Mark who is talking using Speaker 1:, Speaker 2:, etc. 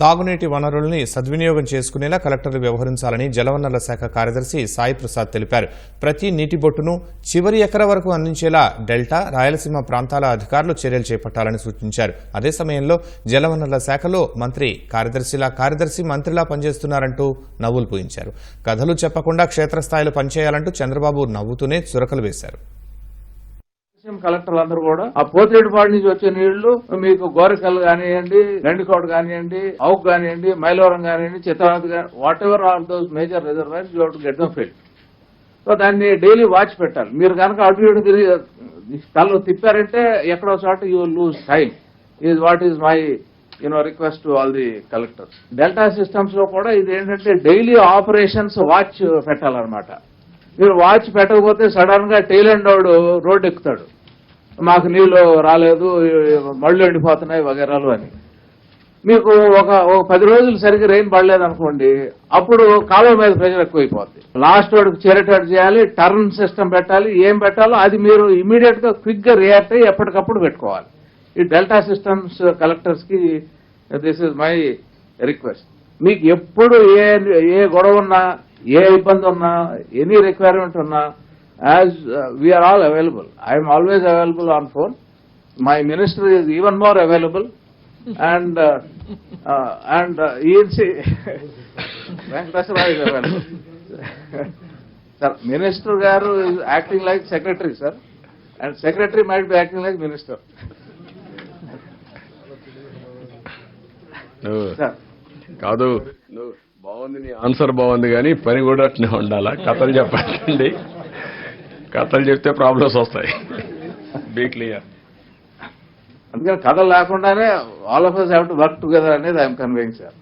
Speaker 1: తాగునీటి వనరుల్ని సద్వినియోగం చేసుకునేలా కలెక్టర్లు వ్యవహరించాలని జలవనరుల శాఖ కార్యదర్శి సాయి ప్రసాద్ తెలిపారు. ప్రతి నీటి బొట్టును చివరి ఎకర వరకు అందించేలా డెల్టా రాయలసీమ ప్రాంతాల అధికారులు చర్యలు చేపట్టాలని సూచించారు. అదే సమయంలో జలవనరుల శాఖలో మంత్రి కార్యదర్శిలా కార్యదర్శి మంత్రిలా పనిచేస్తున్నారంటూ నవ్వులు పూయించారు. కథలు చెప్పకుండా క్షేత్రస్థాయిలో పనిచేయాలంటూ చంద్రబాబు నవ్వుతూనే చురకలు వేశారు.
Speaker 2: కలెక్టర్లు అందరూ కూడా ఆ పోతిరెడ్డిపాడు నుంచి వచ్చే నీళ్ళు మీకు గోరకల్ కానివ్వండి గండికోట కానివ్వండి అవుక్ కానివ్వండి మైలవరం కానివ్వండి చిత్రావతి కానీ whatever all those major reservoirs you to get them fill so దాన్ని డైలీ వాచ్ పెట్టాలి. మీరు కనుక అటు ఇటు తిరిగి తల తిప్పారంటే ఎక్కడో చోట you lose time is what is my you know request to all the collectors delta సిస్టమ్స్లో కూడా ఇది ఏంటంటే డైలీ ఆపరేషన్స్ వాచ్ పెట్టాలన్నమాట. మీరు వాచ్ పెట్టకపోతే సడన్గా టైలెండ్ వాడు రోడ్డు ఎక్కుతాడు. మాకు నీళ్ళు రాలేదు మళ్ళు ఎండిపోతున్నాయి వగేరాలు అని. మీకు ఒక ఒక పది రోజులు సరిగ్గా రెయిన్ పడలేదు అనుకోండి అప్పుడు కాలువ మీద ప్రెషర్ ఎక్కువైపోద్ది. లాస్ట్ వాడికి చేరేటట్టు చేయాలి టర్న్ సిస్టమ్ పెట్టాలి ఏం పెట్టాలో అది మీరు ఇమీడియట్గా క్విక్గా రియాక్ట్ అయ్యి ఎప్పటికప్పుడు పెట్టుకోవాలి. ఈ డెల్టా సిస్టమ్స్ కలెక్టర్స్కి దిస్ ఇస్ మై రిక్వెస్ట్ మీకు ఎప్పుడు ఏ ఏ గొడవ ఉన్నా ఏ ఇబ్బంది ఉన్నా ఎనీ రిక్వైర్మెంట్ ఉన్నా as we're all available I'm always available on phone my minister is even more available and and ENC Venkateswara is available sir minister garu acting like secretary sir and secretary might be acting like minister
Speaker 3: నువ్వు
Speaker 2: సార్
Speaker 3: కాదు. నువ్వు బాగుంది నీ answer బాగుంది కానీ పని కూడా అట్నే ఉండాలా? కథలు చెప్పండి. కథలు చెప్తే ప్రాబ్లమ్స్ వస్తాయి. బీ క్లియర్
Speaker 2: అందుకని కథ లేకుండానే all of us have to work together అనేది ఐఎమ్ కన్వేయింగ్ సార్